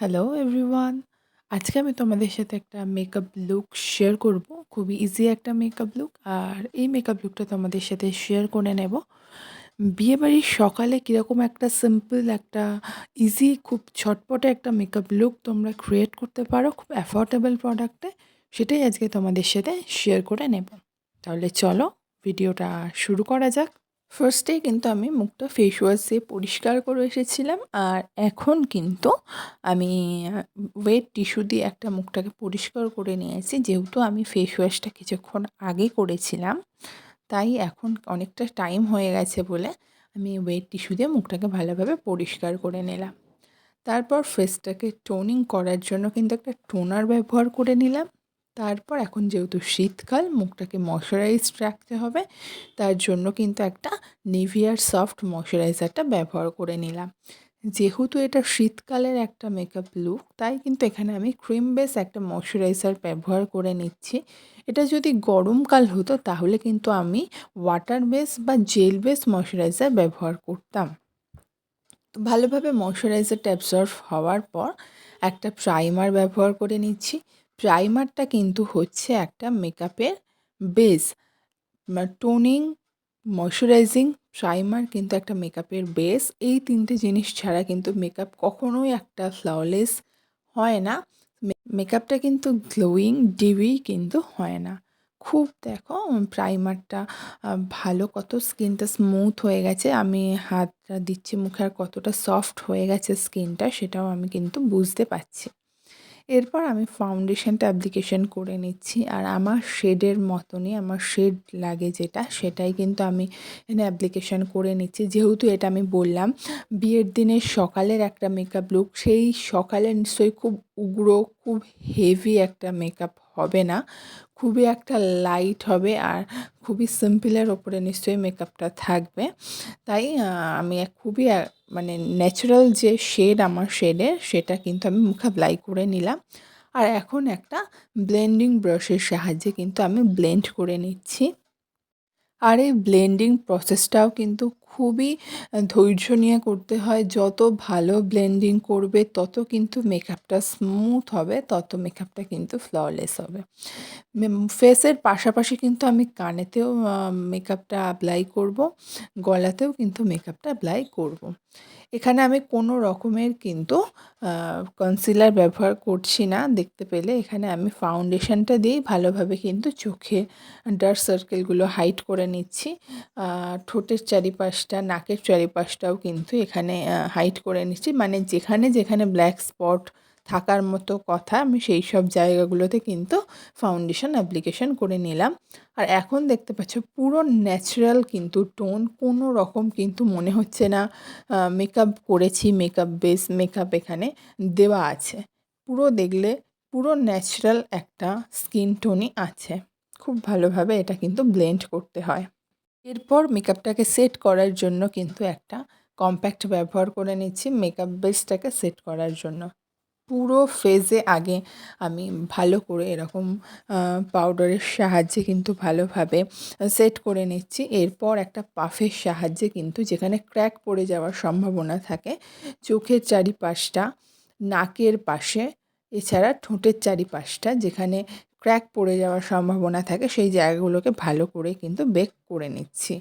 Hello everyone আজকে আমি তোমাদের সাথে একটা মেকআপ লুক শেয়ার করব। খুবই ইজি একটা মেকআপ লুক আর এই মেকআপ লুকটা তোমাদের সাথে শেয়ার করে নেব। বিয়েবাড়ির সকালে কীরকম একটা সিম্পল একটা ইজি খুব ছটপটে একটা মেকআপ লুক তোমরা ক্রিয়েট করতে পারো খুব অ্যাফোর্ডেবল প্রোডাক্টে সেটাই আজকে তোমাদের সাথে শেয়ার করে নেব। তাহলে চলো ভিডিওটা শুরু করা যাক। ফার্স্টেই কিন্তু আমি মুখটা ফেস ওয়াশ দিয়ে পরিষ্কার করে এসেছিলাম। আর এখন কিন্তু আমি ওয়েট টিস্যু দিয়ে একটা মুখটাকে পরিষ্কার করে নিয়েছি। যেহেতু আমি ফেস ওয়াশটা কিছুক্ষণ আগে করেছিলাম, তাই এখন অনেকটা টাইম হয়ে গেছে বলে আমি ওয়েট টিস্যু দিয়ে মুখটাকে ভালোভাবে পরিষ্কার করে নিলাম। তারপর ফেসটাকে টোনিং করার জন্য কিন্তু একটা টোনার ব্যবহার করে নিলাম। তারপর এখন যেহেতু শীতকাল, মুখটাকে ময়শ্চারাইজড রাখতে হবে। তার জন্য কিন্তু একটা নিভিয়ার সফট ময়শ্চারাইজারটা ব্যবহার করে নিলাম। যেহেতু এটা শীতকালের একটা মেকআপ লুক তাই কিন্তু এখানে আমি ক্রিম বেস একটা ময়শ্চারাইজার ব্যবহার করে নিচ্ছি। এটা যদি গরমকাল হতো, তাহলে কিন্তু আমি ওয়াটার বেস বা জেল বেস ময়শ্চারাইজার ব্যবহার করতাম। ভালোভাবে ময়শ্চারাইজারটা অ্যাবজর্ভ হওয়ার পর একটা প্রাইমার ব্যবহার করে নিচ্ছি। প্রাইমারটা কিন্তু হচ্ছে একটা মেকআপের বেস টোনিং ময়শ্চারাইজিং প্রাইমার কিন্তু একটা মেকআপের বেস এই তিনটে জিনিস ছাড়া কিন্তু মেকআপ কখনোই একটা ফ্ললেস হয় না। মেকআপটা কিন্তু গ্লোয়িং ডিবি কিন্তু হয় না। খুব দেখো প্রাইমারটা ভালো, কত স্কিনটা স্মুথ হয়ে গেছে। আমি হাতটা দিচ্ছি, মুখে আর কতটা সফট হয়ে গেছে স্কিনটা সেটাও আমি কিন্তু বুঝতে পারছি। এরপর আমি ফাউন্ডেশনটা অ্যাপ্লিকেশন করে নিচ্ছি। আর আমার শেডের মতনই, আমার শেড লাগে যেটা, সেটাই কিন্তু আমি এখানে অ্যাপ্লিকেশন করে নিচ্ছি। যেহেতু এটা আমি বললাম, বিয়ের দিনের সকালের একটা মেকআপ লুক সেই সকালে নিশ্চয়ই খুব উগ্র, খুব হেভি একটা মেকআপ হবে না। খুবই একটা লাইট হবে আর খুবই সিম্পলের ওপরে নিশ্চয়ই মেকআপটা থাকবে। তাই আমি খুবই মানে ন্যাচারাল যে শেড আমার শেডের সেটা কিন্তু আমি মুখে অ্যাপ্লাই করে নিলাম। আর এখন একটা ব্লেন্ডিং ব্রাশের সাহায্যে কিন্তু আমি ব্লেন্ড করে নিচ্ছি। আর এই ব্লেন্ডিং প্রসেসটাও কিন্তু খুবই ধৈর্য নিয়ে করতে হয় যত ভালো ব্লেন্ডিং করবে, তত কিন্তু মেকআপটা স্মুথ হবে, তত মেকআপটা কিন্তু ফ্ললেস হবে ফেসের পাশাপাশি কিন্তু আমি কানেতেও মেকআপটা অ্যাপ্লাই করব, গলাতেও কিন্তু মেকআপটা অ্যাপ্লাই করব। এখানে আমি কোনো রকমের কিন্তু কনসিলার ব্যবহার করছি না। দেখতে পেলে এখানে আমি ফাউন্ডেশনটা দিয়েই ভালোভাবে কিন্তু চোখে ডার্ক সার্কেলগুলো হাইট করে নিচ্ছি। ঠোঁটের চারিপাশটা, নাকের চারিপাশটাও কিন্তু এখানে হাইট করে নিচ্ছি। মানে যেখানে যেখানে ব্ল্যাক স্পট থাকার মতো কথা আমি সেই সব জায়গাগুলোতে কিন্তু ফাউন্ডেশন অ্যাপ্লিকেশন করে নিলাম। আর এখন দেখতে পাচ্ছ পুরো ন্যাচারাল কিন্তু টোন কোনো রকম কিন্তু মনে হচ্ছে না। মেকআপ করেছি মেকআপ বেস মেকআপ এখানে দেওয়া আছে। পুরো দেখলে পুরো ন্যাচারাল একটা স্কিন টোনই আছে। খুব ভালোভাবে এটা কিন্তু ব্লেন্ড করতে হয়। এরপর মেকআপটাকে সেট করার জন্য কিন্তু একটা কম্প্যাক্ট ব্যবহার করে নিচ্ছি মেকআপ বেসটাকে সেট করার জন্য। পুরো ফেজে আগে আমি ভালো করে এরকম পাউডারের সাহায্যে কিন্তু ভালোভাবে সেট করে নিচ্ছি। এরপর একটা পাফের সাহায্যে কিন্তু যেখানে ক্র্যাক পড়ে যাওয়ার সম্ভাবনা থাকে, চোখের চারিপাশটা, নাকের পাশে, এছাড়া ঠোঁটের চারিপাশটা যেখানে ক্র্যাক পড়ে যাওয়ার সম্ভাবনা থাকে, সেই জায়গাগুলোকে ভালো করে কিন্তু বেক করে নিচ্ছি।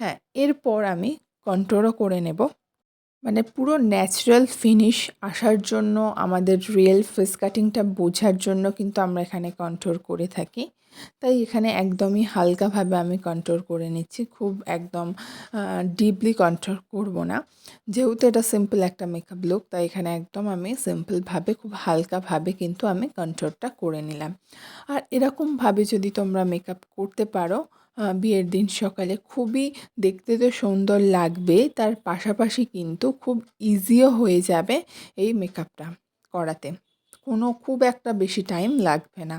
হ্যাঁ এরপর আমি কন্ট্রোলও করে নেব। মানে পুরো ন্যাচারাল ফিনিশ আসার জন্য আমাদের রিয়েল ফেস কাটিংটা বোঝার জন্য কিন্তু আমরা এখানে কন্ট্রোল করে থাকি। তাই এখানে একদমই হালকাভাবে আমি কন্ট্রোল করে নিচ্ছি, খুব একদম ডিপলি কন্ট্রোল করব না। যেহেতু এটা সিম্পল একটা মেকআপ লুক তাই এখানে একদম আমি সিম্পলভাবে খুব হালকাভাবে কিন্তু আমি কন্ট্রোলটা করে নিলাম। আর এরকমভাবে যদি তোমরা মেকআপ করতে পারো বিয়ের দিন সকালে খুবই দেখতে তো সুন্দর লাগবে, তার পাশাপাশি কিন্তু খুব ইজিও হয়ে যাবে এই মেকআপটা করাতে। কোনো খুব একটা বেশি টাইম লাগবে না।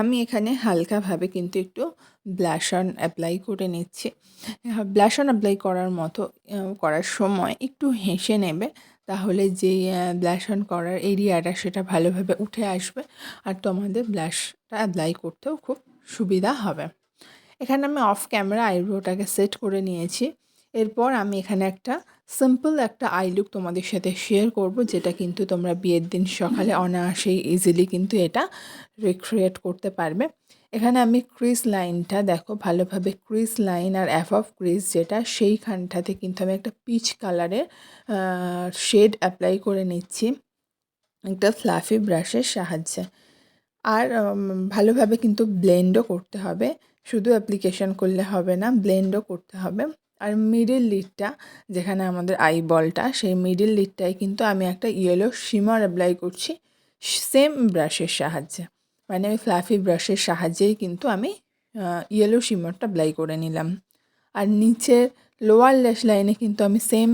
আমি এখানে হালকাভাবে কিন্তু একটু ব্লাশন অ্যাপ্লাই করে নিচ্ছি। ব্লাশন অ্যাপ্লাই করার মতো করার সময় একটু হেসে নেবে, তাহলে যেই ব্লাশন করার এরিয়াটা সেটা ভালোভাবে উঠে আসবে আর তোমাদের ব্লাশটা অ্যাপ্লাই করতেও খুব সুবিধা হবে। এখানে আমি অফ ক্যামেরা আইব্রোটাকে সেট করে নিয়েছি। এরপর আমি এখানে একটা সিম্পল একটা আই লুক তোমাদের সাথে শেয়ার করব, যেটা কিন্তু তোমরা বিয়ের দিন সকালে অনায়াসেই ইজিলি কিন্তু এটা রিক্রিয়েট করতে পারবে। এখানে আমি ক্রিজ লাইনটা দেখো, ভালোভাবে ক্রিজ লাইন আর অ্যাফ অফ ক্রিজ যেটা, সেইখানটাতে কিন্তু আমি একটা পিচ কালারের শেড অ্যাপ্লাই করে নিচ্ছি। একটা ফ্লাফি ব্রাশের সাহায্যে। আর ভালোভাবে কিন্তু ব্লেন্ডও করতে হবে। শুধু অ্যাপ্লিকেশন করলে হবে না ব্লেন্ডও করতে হবে। আর মিডিল লিডটা যেখানে আমাদের আই বলটা সেই মিডিল লিডটায় কিন্তু আমি একটা ইয়েলো শিমার অ্যাপ্লাই করছি সেম ব্রাশের সাহায্যে। মানে ওই ফ্লাফি ব্রাশের সাহায্যেই কিন্তু আমি ইয়েলো শিমারটা অ্যাপ্লাই করে নিলাম। আর নিচের লোয়ার ল্যাশ লাইনে কিন্তু আমি সেম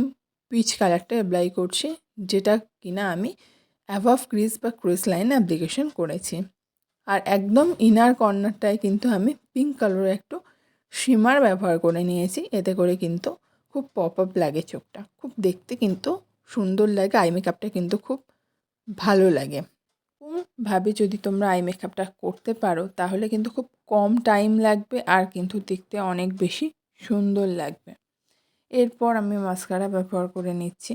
পিচ কালারটা অ্যাপ্লাই করছি, যেটা কিনা আমি অ্যাভাভ ক্রিজ বা ক্রিজ লাইনে অ্যাপ্লিকেশন করেছি। আর একদম ইনার কর্নারটায় কিন্তু আমি পিঙ্ক কালারের একটু শিমার ব্যবহার করে নিয়েছি, এতে করে কিন্তু খুব পপ আপ লাগে চোখটা। খুব দেখতে কিন্তু সুন্দর লাগে আই মেকআপটা কিন্তু খুব ভালো লাগে। ভাবে যদি তোমরা আই মেকআপটা করতে পারো, তাহলে কিন্তু খুব কম টাইম লাগবে আর কিন্তু দেখতে অনেক বেশি সুন্দর লাগবে। এরপর আমি মাস্কারা ব্যবহার করে নিচ্ছি।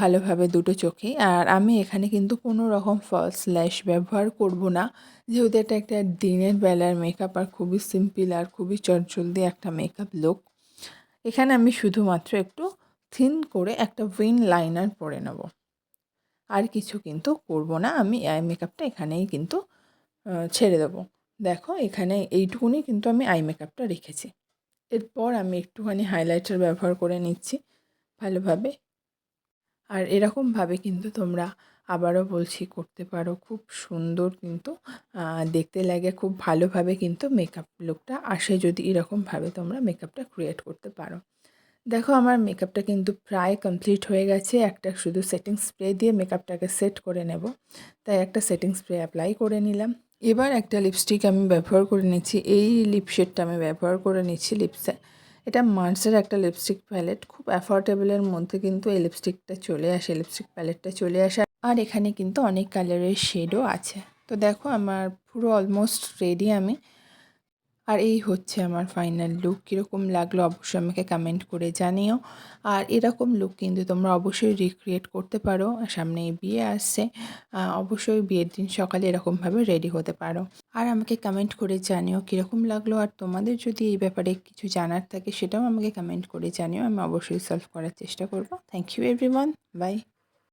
ভালোভাবে দুটো চোখেই আর আমি এখানে কিন্তু কোনো রকম ফলস ল্যাশ ব্যবহার করব না। যেহেতু এটা একটা দিনের বেলার মেকআপ আর খুবই সিম্পল আর খুবই চটজলদি একটা মেকআপ লুক এখানে আমি শুধুমাত্র একটু থিন করে একটা উইন লাইনার পরে নেব। আর কিছু কিন্তু করব না। আমি আই মেকআপটা এখানেই কিন্তু ছেড়ে দেবো। দেখো, এখানে এইটুকুনি কিন্তু আমি আই মেকআপটা রেখেছি। এরপর আমি একটুখানি হাইলাইটার ব্যবহার করে নিচ্ছি ভালোভাবে। আর এরকমভাবে কিন্তু তোমরা আবারও বলছি করতে পারো। খুব সুন্দর কিন্তু দেখতে লাগে, খুব ভালোভাবে কিন্তু মেকআপ লুকটা আসে যদি এরকমভাবে তোমরা মেকআপটা ক্রিয়েট করতে পারো। দেখো আমার মেকআপটা কিন্তু প্রায় কমপ্লিট হয়ে গেছে। একটা শুধু সেটিং স্প্রে দিয়ে মেকআপটাকে সেট করে নেব। তাই একটা সেটিং স্প্রে অ্যাপ্লাই করে নিলাম। এবার একটা লিপস্টিক আমি ব্যবহার করে নিচ্ছি। এই লিপ শেডটা আমি ব্যবহার করে নিচ্ছি। লিপসে এটা মার্সের একটা লিপস্টিক প্যালেট খুব অ্যাফোর্ডেবলের মধ্যে কিন্তু এই লিপস্টিকটা চলে আসে লিপস্টিক প্যালেটটা চলে আসে। আর এখানে কিন্তু অনেক কালারের শেডও আছে। তো দেখো আমার পুরো অলমোস্ট রেডি আমি। আর এই হচ্ছে আমার ফাইনাল লুক কীরকম লাগল অবশ্যই আমাকে কমেন্ট করে জানিও। আর এরকম লুক কিন্তু তোমরা অবশ্যই রিক্রিয়েট করতে পারো। সামনে বিয়ে আসছে। অবশ্যই বিয়ের দিন সকালে এরকমভাবে রেডি হতে পারো। আর আমাকে কমেন্ট করে জানিও কীরকম লাগল। আর তোমাদের যদি এই ব্যাপারে কিছু জানার থাকে সেটাও আমাকে কমেন্ট করে জানিও। আমি অবশ্যই সলভ করার চেষ্টা করব। Thank you everyone bye